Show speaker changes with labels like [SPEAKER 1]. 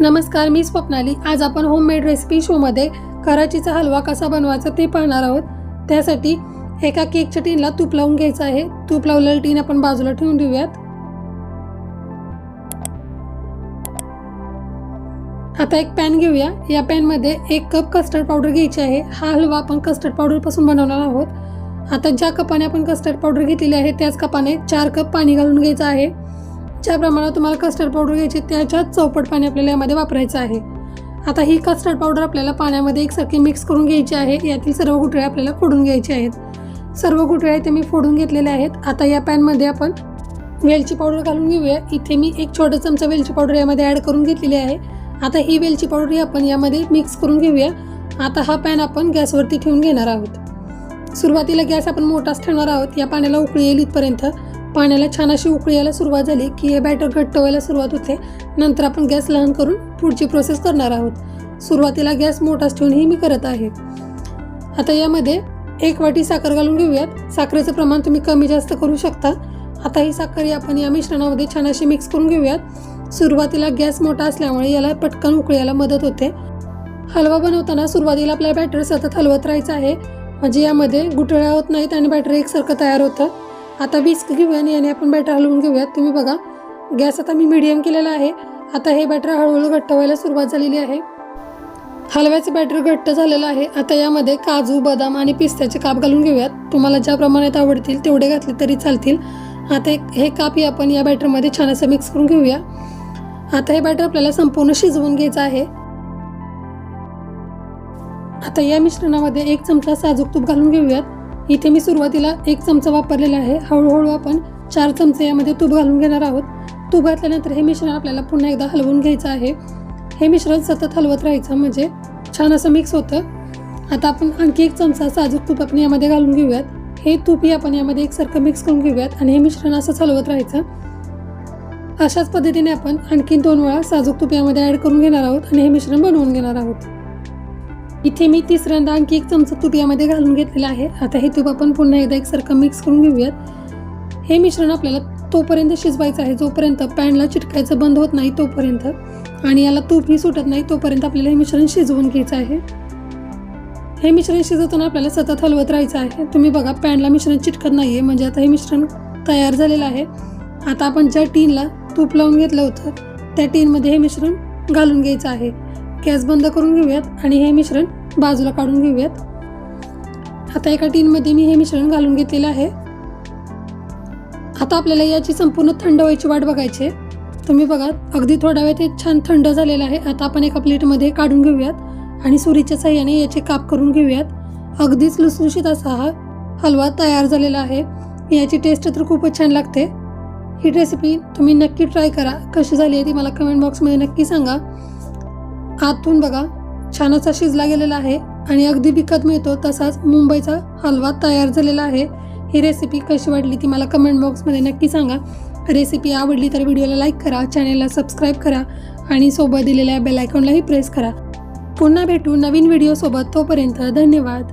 [SPEAKER 1] नमस्कार मी स्वप्नाली. आज आपण होममेड रेसिपी शोमध्ये कराचीचा हलवा कसा बनवायचा ते पाहणार आहोत. त्यासाठी एका केकच्या टीनला तूप लावून घ्यायचं आहे. तूप लावलेलं टीन आपण बाजूला ठेवून देऊयात. आता एक पॅन घेऊया. या पॅनमध्ये एक कप कस्टर्ड पावडर घ्यायची आहे. हा हलवा आपण कस्टर्ड पावडरपासून बनवणार आहोत. आता ज्या कपाने आपण कस्टर्ड पावडर घेतलेली आहे त्याच कपाने चार कप पाणी घालून घ्यायचं आहे. ज्या प्रमाणात तुम्हाला कस्टर्ड पावडर घ्यायची त्याच्यात चौपट पाणी आपल्याला यामध्ये वापरायचं आहे. आता ही कस्टर्ड पावडर आपल्याला पाण्यामध्ये एकसारखी मिक्स करून घ्यायची आहे. यातील सर्व गुठळे आपल्याला फोडून घ्यायचे आहेत. सर्व गुठळे ते मी फोडून घेतलेले आहेत. आता या पॅनमध्ये आपण वेलची पावडर घालून घेऊया. इथे मी एक छोटा चमचा वेलची पावडर यामध्ये ॲड करून घेतलेली आहे. आता ही वेलची पावडर ही आपण यामध्ये मिक्स करून घेऊया. आता हा पॅन आपण गॅसवरती ठेवून घेणार आहोत. सुरुवातीला गॅस आपण मोठाच ठेवणार आहोत. या पाण्याला उकळी येईल इथपर्यंत. पाण्याला छान अशी उकळी यायला सुरुवात झाली की हे बॅटर घट्ट व्हायला सुरुवात होते. नंतर आपण गॅस लहान करून पुढची प्रोसेस करणार आहोत. सुरुवातीला गॅस मोठाच ठेवून ही मी करत आहे. आता यामध्ये एक वाटी साखर घालून घेऊयात. साखरेचं प्रमाण तुम्ही कमी जास्त करू शकता. आता ही साखर आपण या मिश्रणामध्ये छान अशी मिक्स करून घेऊयात. सुरुवातीला गॅस मोठा असल्यामुळे याला पटकन उकळायला मदत होते. हलवा बनवताना सुरुवातीला आपल्या बॅटर सतत हलवत राहायचं आहे. म्हणजे यामध्ये गुठळ्या होत नाहीत आणि बॅटर एकसारखं तयार होतं. आता विस्क घेऊया आणि याने आपण बॅटर हलवून घेऊयात. तुम्ही बघा गॅस आता मी मिडियम केलेला आहे. आता हे बॅटर हळूहळू घट्ट व्हायला सुरुवात झालेली आहे. हलव्याचं बॅटर घट्ट झालेलं आहे. आता यामध्ये काजू बदाम आणि पिस्त्याचे काप घालून घेऊयात. तुम्हाला ज्या प्रमाणात आवडतील तेवढे घातले तरी चालतील. आता एक हे कापही आपण या बॅटरमध्ये छान असं मिक्स करून घेऊया. आता हे बॅटर आपल्याला संपूर्ण शिजवून घ्यायचं आहे. आता या मिश्रणामध्ये एक चमचा साजूक तूप घालून घेऊयात. इथे मी सुरुवातीला एक चमचा वापरलेला आहे. हळूहळू आपण चार चमचे यामध्ये तूप घालून घेणार आहोत. तूप घातल्यानंतर हे मिश्रण आपल्याला पुन्हा एकदा हलवून घ्यायचं आहे. हे मिश्रण सतत हलवत राहायचं म्हणजे छान असं मिक्स होतं. आता आपण आणखी एक चमचा साजूक तूप आपण यामध्ये घालून घेऊयात. हे तूपही आपण यामध्ये एकसारखं मिक्स करून घेऊयात आणि हे मिश्रण असंच हलवत राहायचं. अशाच पद्धतीने आपण आणखीन दोन वेळा साजूक तूप यामध्ये ॲड करून घेणार आहोत आणि हे मिश्रण बनवून घेणार आहोत. इथे मी तिसऱ्यांदा आणखी एक चमचा तूप यामध्ये घालून घेतलेला आहे. आता हे तूप आपण पुन्हा एकदा एकसारखं मिक्स करून घेऊयात. हे मिश्रण आपल्याला तोपर्यंत शिजवायचं आहे. जोपर्यंत पॅनला चिटकायचं बंद होत नाही तोपर्यंत. आणि याला तूपही सुटत नाही तोपर्यंत आपल्याला हे मिश्रण शिजवून घ्यायचं आहे. हे मिश्रण शिजवताना आपल्याला सतत हलवत राहायचं आहे. तुम्ही बघा पॅनला मिश्रण चिटकत नाही आहे म्हणजे आता हे मिश्रण तयार झालेलं आहे. आता आपण ज्या टीनला तूप लावून घेतलं होतं त्या टीनमध्ये हे मिश्रण घालून घ्यायचं आहे. गॅस बंद करून घेऊयात आणि हे मिश्रण बाजूला काढून घेऊयात. आता एका टीनमध्ये मी हे मिश्रण घालून घेतलेलं आहे. आता आपल्याला याची संपूर्ण थंड व्हायची वाट बघायची आहे. तुम्ही बघा अगदी थोडा वेळ ते छान थंड झालेलं आहे. आता आपण एका प्लेटमध्ये काढून घेऊयात आणि सुरीच्या साह्याने याचे काप करून घेऊयात. अगदीच लुसलुशीत असा हा हलवा तयार झालेला आहे. याची टेस्ट तर खूपच छान लागते. ही रेसिपी तुम्ही नक्की ट्राय करा. कशी झाली आहे ती मला कमेंट बॉक्समध्ये नक्की सांगा. आतून बघा छान असा शिजला गेलेला आहे आणि अगदी विकत मिळतो तसाच मुंबईचा हलवा तयार झालेला आहे. ही रेसिपी कशी वाटली ती मला कमेंट बॉक्समध्ये नक्की सांगा. रेसिपी आवडली तर व्हिडिओला लाईक करा चॅनेलला सबस्क्राईब करा आणि सोबत दिलेल्या बेल आयकॉनलाही प्रेस करा. पुन्हा भेटू नवीन व्हिडिओसोबत तोपर्यंत धन्यवाद.